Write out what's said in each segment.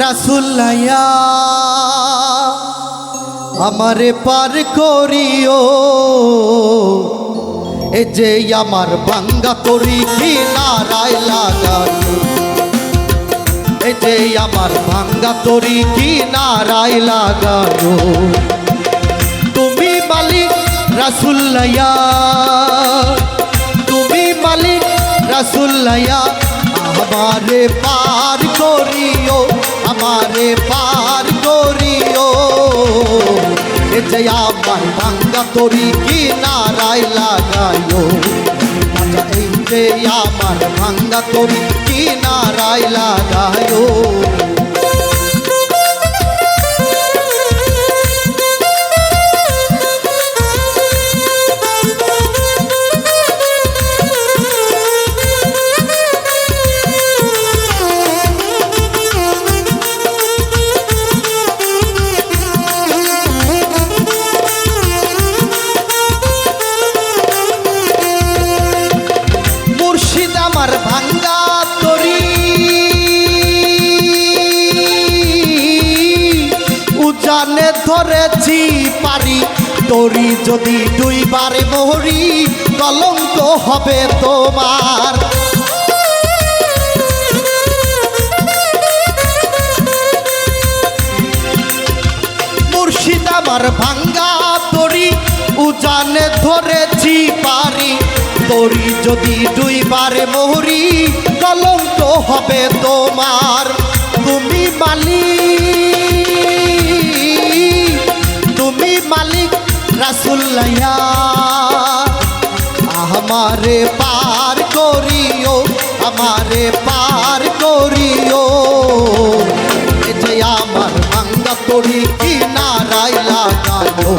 রাসুল্লাইয়া আমারে পার করিও। এ যে আমার ভাঙ্গা করি কি নারায় লাগাইও। এ যে আমার ভাঙ্গা তরি কি নারায় লাগানো তুমি মালিক রাসুল্লাইয়া তুমি মালিক রাসুল্লাইয়া আমারে পার করিও, আমারে পার করিও। এ যে আমার ভাঙ্গা তরি কি নারায় লাগাইও এই যে আমার ভাঙ্গা তরি কি নারায় লাগায়ো ধরেছি পারি। তরি যদি দুইবারে মরি কলঙ্ক হবে তোমার। মুর্শিদ আমার ভাঙ্গা তরি, উজানে ধরেছি পারি। তরি যদি দুইবারে মরি কলঙ্ক হবে তোমার। তুমি মালিক মালিক রাসুল্লাইয়া আমারে পার করিও, আমারে পার করিও। যে আমার ভাঙ্গা তরি কি নারাই লাগালো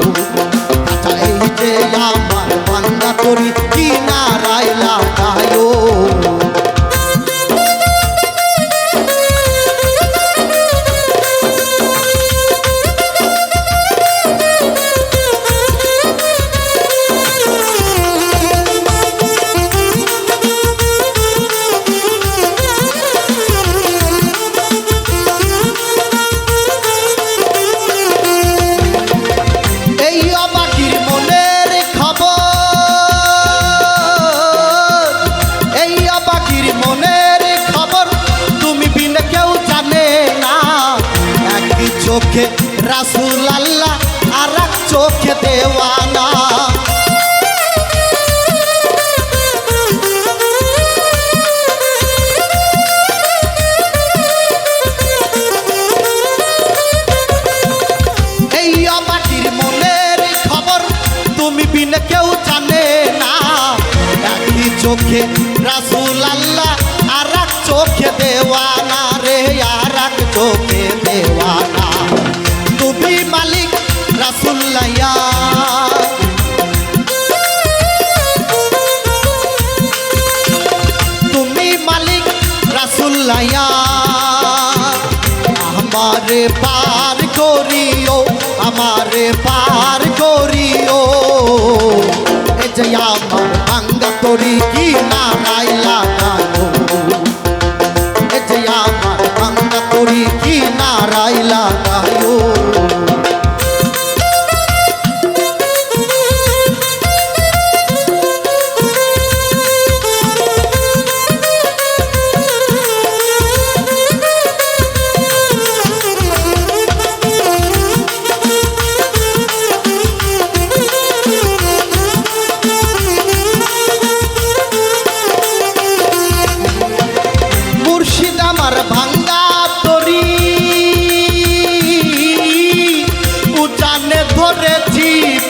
চোখে রাসুল আল্লাহ আর এক চোখে দেওয়ানা চোখে রাসুল আল্লাহ মালিক রাসুল্লাইয়া তুমি মালিক রাসুল্লাইয়া আমারে পার করিও, আমারে পার করিও। এ যে আমার ভাঙ্গা তরি কি নারাই লাগানো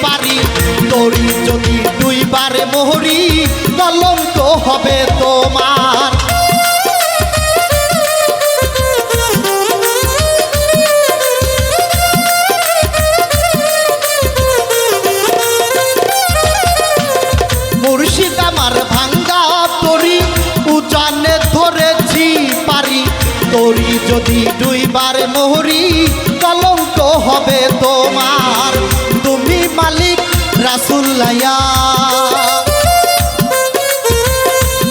পারি তরি যদি দুইবারে মোহরি কলঙ্ক হবে তোমার। যদি দুইবার মোহরি কলঙ্ক হবে তোমার। তুমি মালিক রাসুল্লাইয়া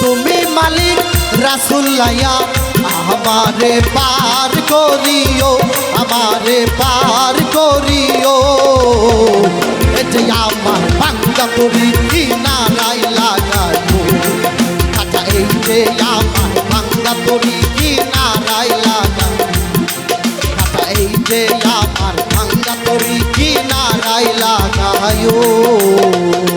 তুমি মালিক রাসুল্লাইয়া আমারে পার করিও, আমারে পার করিও। যে আমার ভাঙ্গা তরি কিনারাই লাগাইও। কাকা এই যে আমার ভাঙ্গা তরি কিনারাই লাগাই যে